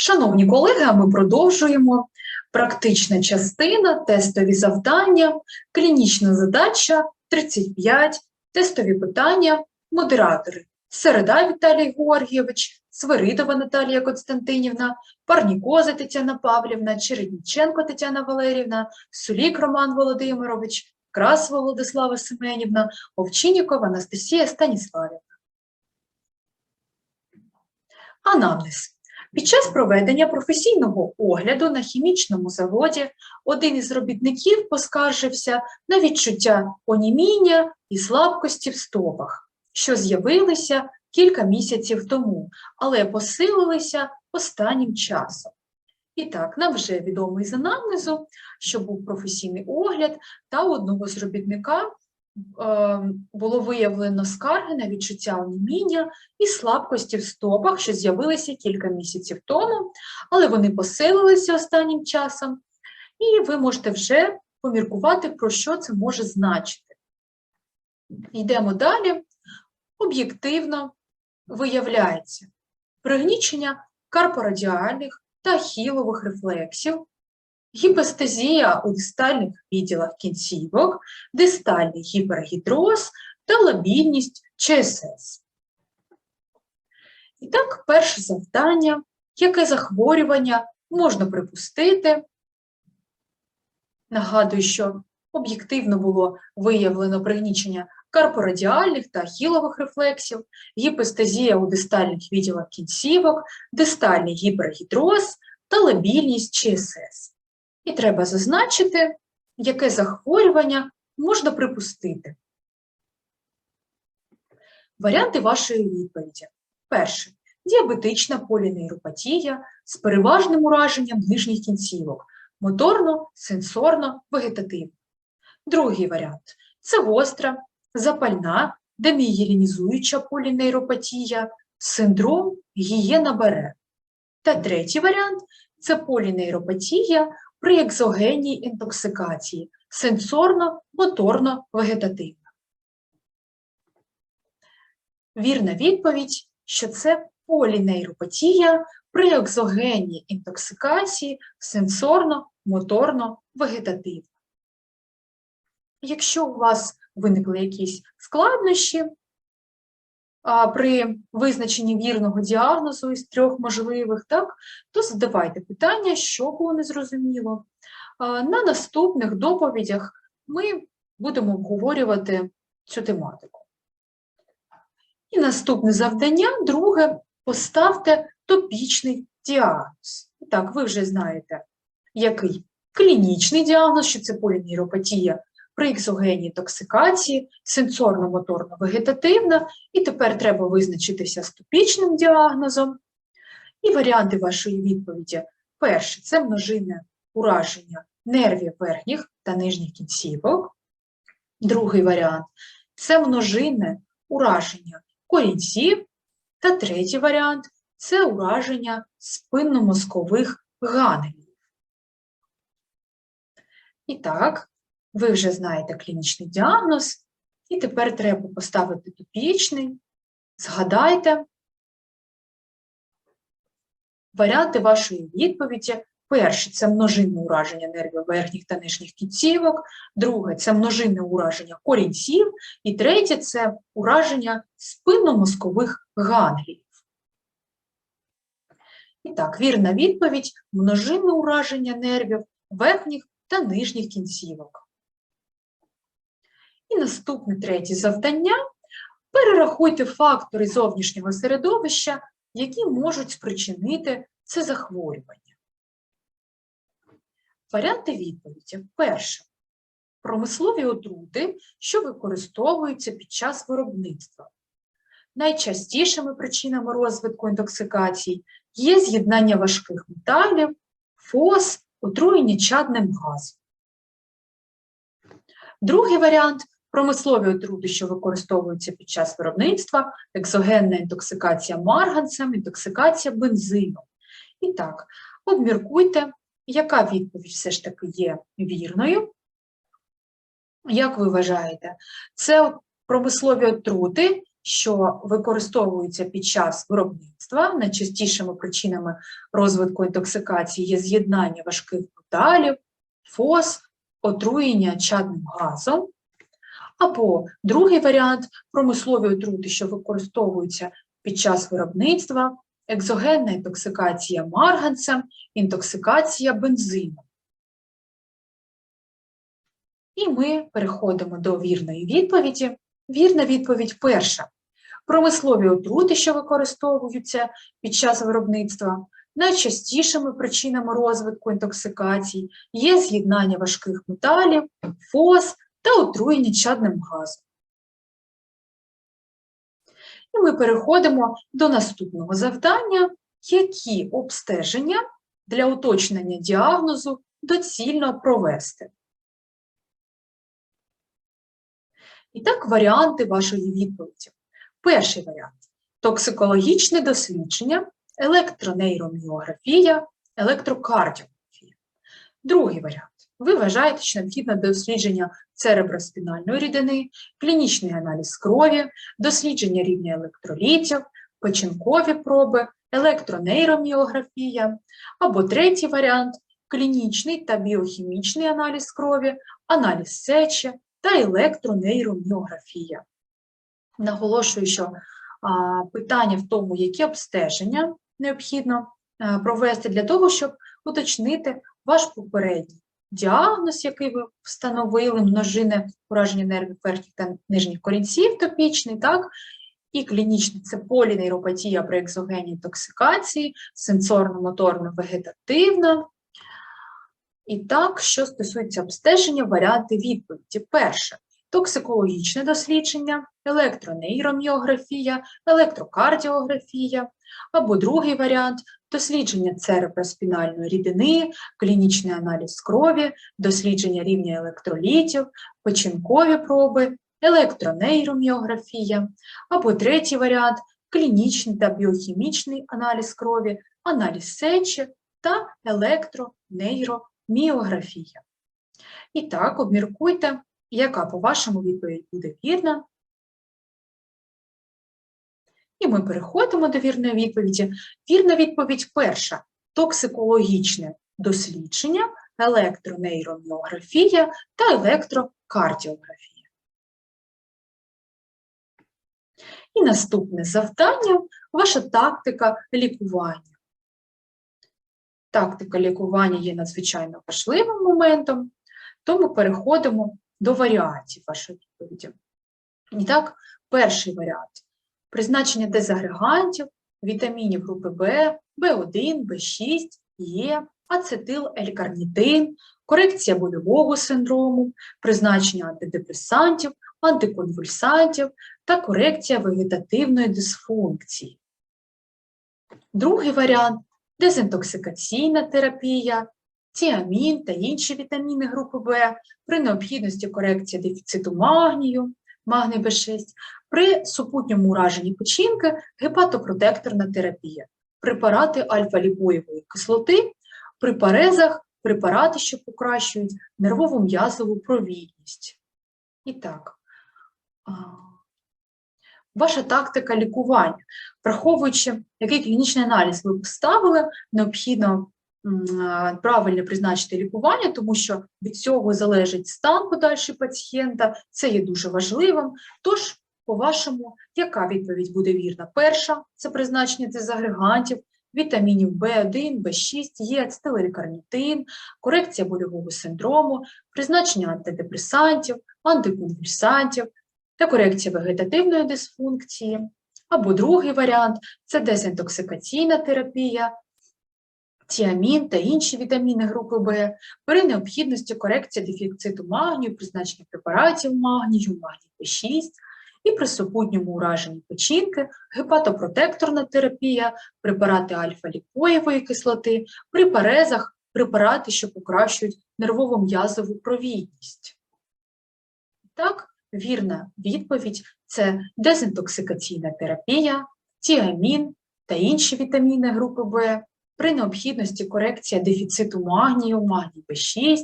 Шановні колеги, ми продовжуємо. Практична частина, тестові завдання, клінічна задача 35, тестові питання, модератори. Середа Віталій Георгійович, Свиридова Наталія Константинівна, Парнікоза Тетяна Павлівна, Чередніченко Тетяна Валерівна, Сулік Роман Володимирович, Красова Владислава Семенівна, Овчиннікова Анастасія Станіславівна. Анамнез. Під час проведення професійного огляду на хімічному заводі один із робітників поскаржився на відчуття оніміння і слабкості в стопах, що з'явилися кілька місяців тому, але посилилися останнім часом. І так, нам вже відомо із анамнезу, що був професійний огляд, та одного з робітника було виявлено скарги на відчуття оніміння і слабкості в стопах, що з'явилися кілька місяців тому, але вони посилилися останнім часом, і ви можете вже поміркувати, про що це може значити. Йдемо далі. Об'єктивно виявляється пригнічення карпорадіальних та хілових рефлексів, гіпестезія у дистальних відділах кінцівок, дистальний гіпергідроз та лабільність ЧСС. І так, перше завдання, яке захворювання можна припустити. Нагадую, що об'єктивно було виявлено пригнічення карпорадіальних та хілових рефлексів, гіпестезія у дистальних відділах кінцівок, дистальний гіпергідроз та лабільність ЧСС. І треба зазначити, яке захворювання можна припустити. Варіанти вашої відповіді. Перше. Діабетична полінейропатія з переважним ураженням нижніх кінцівок, моторно, сенсорно, вегетативно. Другий варіант це гостра, запальна, демієлінізуюча полінейропатія, синдром гієна бере. Та третій варіант це полінейропатія при екзогенній інтоксикації, сенсорно-моторно-вегетативна. Вірна відповідь, що це полінейропатія при екзогенній інтоксикації сенсорно-моторно-вегетативна. Якщо у вас виникли якісь складнощі при визначенні вірного діагнозу із трьох можливих, так, то задавайте питання, що було незрозуміло. На наступних доповідях ми будемо обговорювати цю тематику. І наступне завдання, друге, поставте топічний діагноз. Так, ви вже знаєте, який клінічний діагноз, що це полінейропатія при екзогенній токсикації, сенсорно-моторно-вегетативна, і тепер треба визначитися з топічним діагнозом. І варіанти вашої відповіді. Перше це множинне ураження нервів верхніх та нижніх кінцівок. Другий варіант це множинне ураження корінців. Та третій варіант це ураження спинномозкових ганелів. І так, ви вже знаєте клінічний діагноз, і тепер треба поставити топічний. Згадайте варіанти вашої відповіді. Перше це множинне ураження нервів верхніх та нижніх кінцівок, друге це множинне ураження корінців, і третє це ураження спинномозкових ганглів. І так, вірна відповідь множинне ураження нервів верхніх та нижніх кінцівок. І наступне третє завдання перерахуйте фактори зовнішнього середовища, які можуть спричинити це захворювання. Варіанти відповіді. Перше. Промислові отрути, що використовуються під час виробництва. Найчастішими причинами розвитку інтоксикацій є з'єднання важких металів, фос, отруєння чадним газом. Другий варіант промислові отрути, що використовуються під час виробництва, екзогенна інтоксикація марганцем, інтоксикація бензином. І так, обміркуйте, яка відповідь все ж таки є вірною? Як ви вважаєте, це промислові отрути, що використовуються під час виробництва. Найчастішими причинами розвитку інтоксикації є з'єднання важких металів, фос, отруєння чадним газом. Або другий варіант промислові отрути, що використовуються під час виробництва, екзогенна інтоксикація марганцем, інтоксикація бензином. І ми переходимо до вірної відповіді. Вірна відповідь перша. Промислові отрути, що використовуються під час виробництва, найчастішими причинами розвитку інтоксикацій є з'єднання важких металів, фос та отруєння чадним газом. І ми переходимо до наступного завдання, які обстеження для уточнення діагнозу доцільно провести. І так, варіанти вашої відповіді. Перший варіант токсикологічне дослідження, електронейроміографія, електрокардіографія. Другий варіант. Ви вважаєте, що необхідне дослідження цереброспінальної рідини, клінічний аналіз крові, дослідження рівня електролітів, печінкові проби, електронейроміографія, або третій варіант клінічний та біохімічний аналіз крові, аналіз сечі та електронейроміографія. Наголошую, що питання в тому, які обстеження необхідно а, провести для того, щоб уточнити ваш попередній діагноз, який ви встановили, множини ураження нервів верхніх та нижніх корінців топічний, так, і клінічний це полінейропатія при екзогенній токсикації, сенсорно-моторно-вегетативна. І так, що стосується обстеження, варіанти відповіді. Перше токсикологічне дослідження, електронейроміографія, електрокардіографія, або другий варіант дослідження цереброспінальної рідини, клінічний аналіз крові, дослідження рівня електролітів, печінкові проби, електронейроміографія, або третій варіант клінічний та біохімічний аналіз крові, аналіз сечі та електронейроміографія. І так, обміркуйте, яка, по-вашому, відповідь буде вірна. І ми переходимо до вірної відповіді. Вірна відповідь перша токсикологічне дослідження, електронейроміографія та електрокардіографія. І наступне завдання ваша тактика лікування. Тактика лікування є надзвичайно важливим моментом, тому переходимо до варіантів вашої відповіді. І так, перший варіант призначення дезагрегантів, вітамінів групи В, В1, В6, Е, ацетил, елькарнітин, корекція больового синдрому, призначення антидепресантів, антиконвульсантів та корекція вегетативної дисфункції. Другий варіант дезінтоксикаційна терапія, тіамін та інші вітаміни групи В при необхідності корекції дефіциту магнію, магний Б6, при супутньому ураженні печінки гепатопротекторна терапія, препарати альфа-ліпоєвої кислоти, при парезах препарати, що покращують нервову м'язову провідність. І так, ваша тактика лікування, враховуючи, який клінічний аналіз ви поставили, необхідно правильно призначити лікування, тому що від цього залежить стан подальший пацієнта, це є дуже важливим. Тож, по-вашому, яка відповідь буде вірна? Перша це призначення дезагрегантів, вітамінів В1, В6, Є, ацетилерикарнітин, корекція больового синдрому, призначення антидепресантів, антиконвульсантів та корекція вегетативної дисфункції. Або другий варіант це дезінтоксикаційна терапія, тіамін та інші вітаміни групи В при необхідності корекції дефіциту магнію, призначення препаратів магнію, магній П6, і при супутньому ураженні печінки, гепатопротекторна терапія, препарати альфа-ліпоєвої кислоти, при парезах препарати, що покращують нервово-м'язову провідність. Так, вірна відповідь це дезінтоксикаційна терапія, тіамін та інші вітаміни групи В, при необхідності корекція дефіциту магнію, магній Б6,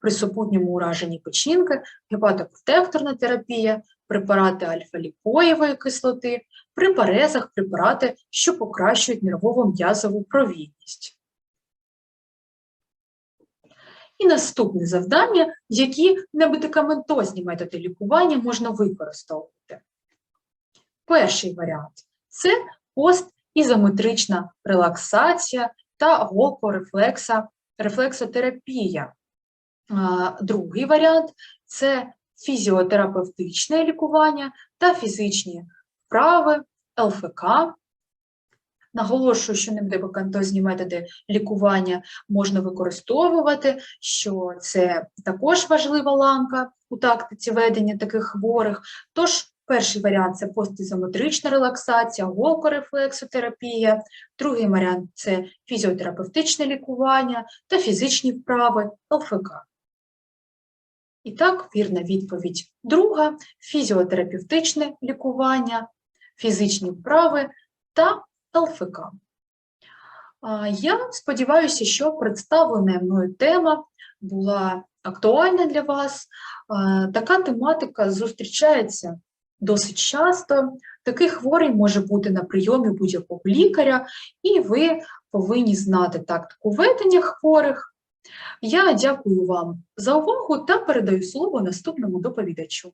при супутньому ураженні печінки, гепатопротекторна терапія препарати альфа-ліпоєвої кислоти, при парезах препарати, що покращують нервово-м'язову провідність. І наступне завдання, які немедикаментозні методи лікування можна використовувати. Перший варіант це постізометрична релаксація та голкорефлекса, рефлексотерапія. А, Другий варіант це фізіотерапевтичне лікування та фізичні вправи, ЛФК. Наголошую, що немедикаментозні методи лікування можна використовувати, що це також важлива ланка у тактиці ведення таких хворих. Тож, перший варіант це постізометрична релаксація, голкорефлексотерапія, другий варіант це фізіотерапевтичне лікування та фізичні вправи ЛФК. І так, вірна відповідь друга фізіотерапевтичне лікування, фізичні вправи та ЛФК. Я сподіваюся, що представлена мною тема була актуальна для вас. Така тематика зустрічається досить часто. Такий хворий може бути на прийомі будь-якого лікаря, і ви повинні знати тактику ведення хворих. Я дякую вам за увагу та передаю слово наступному доповідачу.